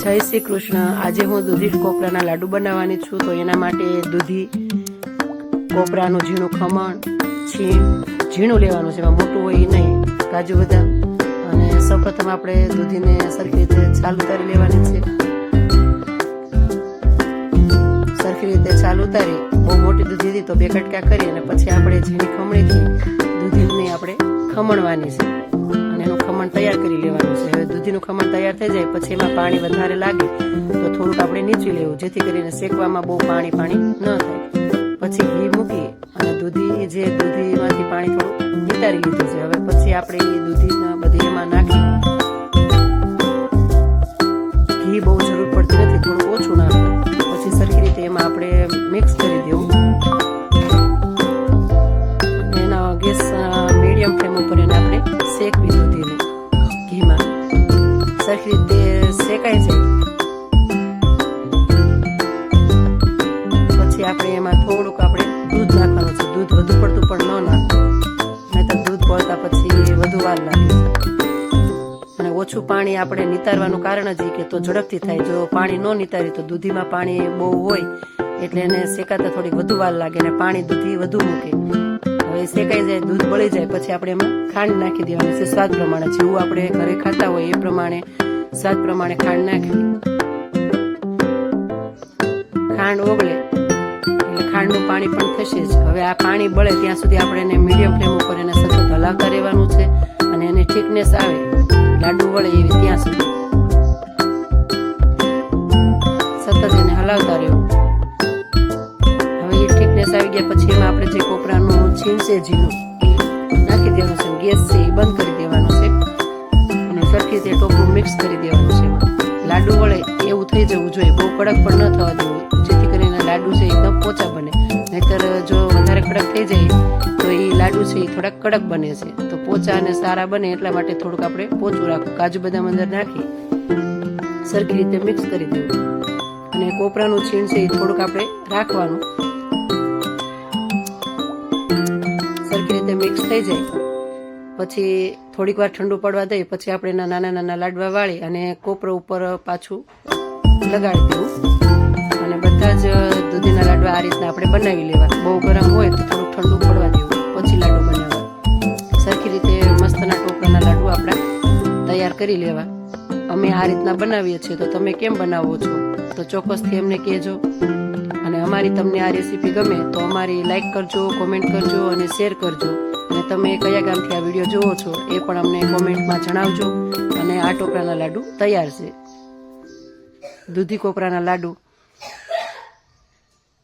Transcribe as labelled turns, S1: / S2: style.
S1: જય શ્રી કૃષ્ણ. આજે હું દૂધી કોપરાના લાડુ બનાવવાની છું, તો એના માટે દૂધી કોપરાનું ઝીણું ખમણ, છીણ, ઝીણું લેવાનું છે, એમાં મોટું હોય નહીં, કાજુ બદામ. અને સૌપ્રથમ આપણે દૂધીને સરખી રીતે છાલ ઉતારી લેવાની છે. સરખી રીતે છાલ ઉતારી બહુ મોટી દૂધી હતી તો બે કટકા કરી અને પછી આપણે ઝીણી ખમણીથી દૂધીને આપણે ખમણવાની છે. છે ખમણ તૈયાર થઈ જાય, પછી એમાં પાણી વધારે લાગે, તો થોડુંક આપણે નીચી લેવું, જેથી કરીને શેકવામાં બહુ પાણી પાણી ન થાય. પછી ઘી મૂકી અને દૂધી, જે દૂધીમાંથી પાણી થોડું નિતારી લીધું છે, હવે પછી આપણે એ દૂધીના બધી એમાં નાખી. ઘી બહુ જરૂર પડતી નથી, થોડું ઓછું નાખવું પછી સરખી રીતે એમાં આપણે મિક્સ કરી દેવું. સરખી રીતે શેકાય છે પછી આપણે એમાં થોડુંક આપણે દૂધ નાખવાનું છે દૂધ વધુ પડતું પણ ન નાખવું નહીં દૂધ પડતા પછી વધુ વાર લાગે અને ઓછું પાણી આપણે નિતારવાનું કારણ જ એ કે તો ઝડપથી થાય જો પાણી ન નિતારી તો દૂધીમાં પાણી બહુ હોય એટલે એને શેકાતા થોડી વધુ વાર લાગે અને પાણી દૂધી વધુ મૂકે હવે શેકાઈ જાય દૂધ બળી જાય પછી આપણે એમાં ખાંડ નાખી દેવાની છે સ્વાદ પ્રમાણે જેવું આપણે ઘરે ખાતા હોય એ પ્રમાણે સ્વાદ પ્રમાણે ખાંડ નાખી. ખાંડ ઓગળે ખાંડનું પાણી પણ થશે જ. હવે આ પાણી બળે ત્યાં સુધી આપણે એને મીડિયમ ફ્લેમ ઉપર એને સતત હલાવતા રહેવાનું છે અને એને ઠીકનેસ આવે, લાડુ વળે એવી ત્યાં સુધી. સતત એને હલાવતા રહેવું હવે એ ઠીકનેસ આવી ગયા પછી એમાં આપણે જે કોપરાનું છીણ છે, ઝીણું, નાખી દેવાનું છે. ગેસ છે એ બંધ કરી મિક્સ કરી દેવાનું છે લાડુ વળે એવું થઈ જવું જોઈએ, બહુ કડક પણ ન થવા દેવું જેથી કરીને લાડુ છે એકદમ પોચા બને. નહીતર જો વધારે કડક થઈ જાય, તો એ લાડુ છે એ થોડાક કડક બને છે. તો પોચા અને સારા બને એટલા માટે થોડુંક આપણે પોચું રાખવું. કાજુ બદામ અંદર નાખી, સરખી રીતે મિક્સ કરી દેવું. અને કોપરાનું છીણ છે એ થોડુંક આપણે રાખવાનું. સરખી રીતે મિક્સ થઈ જાય. પછી થોડીક વાર ઠંડુ પડવા દઈ, પછી આપણે એના નાના નાના લાડવા વાળી અને કોપરો ઉપર પાછું લગાડી દેવું. અને બધા જ દૂધીના લાડવા આ રીતના આપણે બનાવી લેવા બહુ ગરમ હોય તો થોડું ઠંડુ પડવા દેવું. પછી લાડુ બનાવવા સરખી રીતે મસ્તના ટોપરાના લાડુ આપણા તૈયાર કરી લેવા અમે આ રીતના બનાવીએ છીએ. તો તમે કેમ બનાવો છો? તો ચોક્કસથી અમને કહેજો. અને અમારી તમને આ રેસીપી ગમે તો અમારી લાઈક કરજો, કોમેન્ટ કરજો અને શેર કરજો. અને તમે કયા ગામથી આ વીડિયો જોવો છો એ પણ અમને કોમેન્ટમાં જણાવજો. અને આ ટોપરાના લાડુ તૈયાર છે. દૂધી કોપરાના લાડુ